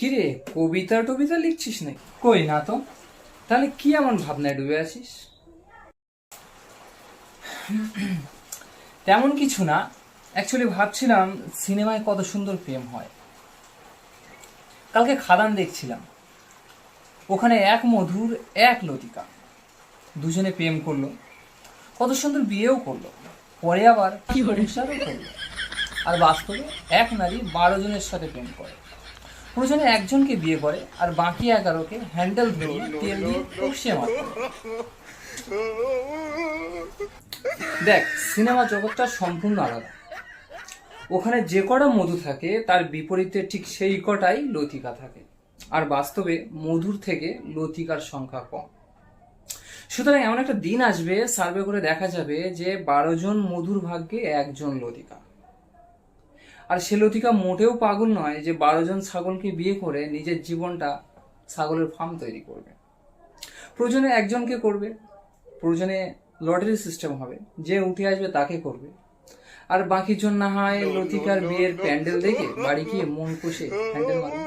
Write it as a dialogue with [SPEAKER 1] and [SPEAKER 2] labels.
[SPEAKER 1] কিরে কবিতা টবিতা লিখছিস নাকি? কই না তো। তাহলে কি এমন ভাবনায় ডুবে আছিস? তেমন কিছু না। অ্যাকচুয়ালি ভাবছিলাম সিনেমায় কত সুন্দর প্রেম হয়। কালকে খাদান দেখছিলাম। ওখানে এক মধুর এক লতিকা। দুজনে প্রেম করল। কত সুন্দর বিয়েও করল। পরে আবার সংসারও করল। আর বাস্তবে এক নারী বারো জনের সাথে প্রেম করে। প্রয়োজনে একজনকে বিয়ে করে, আর বাকি এগারোকে হ্যান্ডেল ধরিয়ে তেল দিয়ে দেখ, সিনেমা জগৎটা সম্পূর্ণ আলাদা। ওখানে যে কটা মধু থাকে, তার বিপরীতে ঠিক সেই কটাই লতিকা থাকে। আর বাস্তবে মধুর থেকে লতিকার সংখ্যা কম। সুতরাং এমন একটা দিন আসবে, সার্ভে করে দেখা যাবে যে বারো জন মধুর ভাগ্যে একজন লতিকা। আর সে লতিকা মোটেও পাগল নয় যে বারো জন ছাগলকে বিয়ে করে নিজের জীবনটা ছাগলের ফার্ম তৈরি করবে প্রয়োজনে একজনকে করবে প্রয়োজনে লটারি সিস্টেম হবে যে উঠে আসবে তাকে করবে আর বাকি জন না হয় লতিকার বিয়ের প্যান্ডেল দেখে বাড়ি গিয়ে মন কষে হ্যান্ডেল মারবে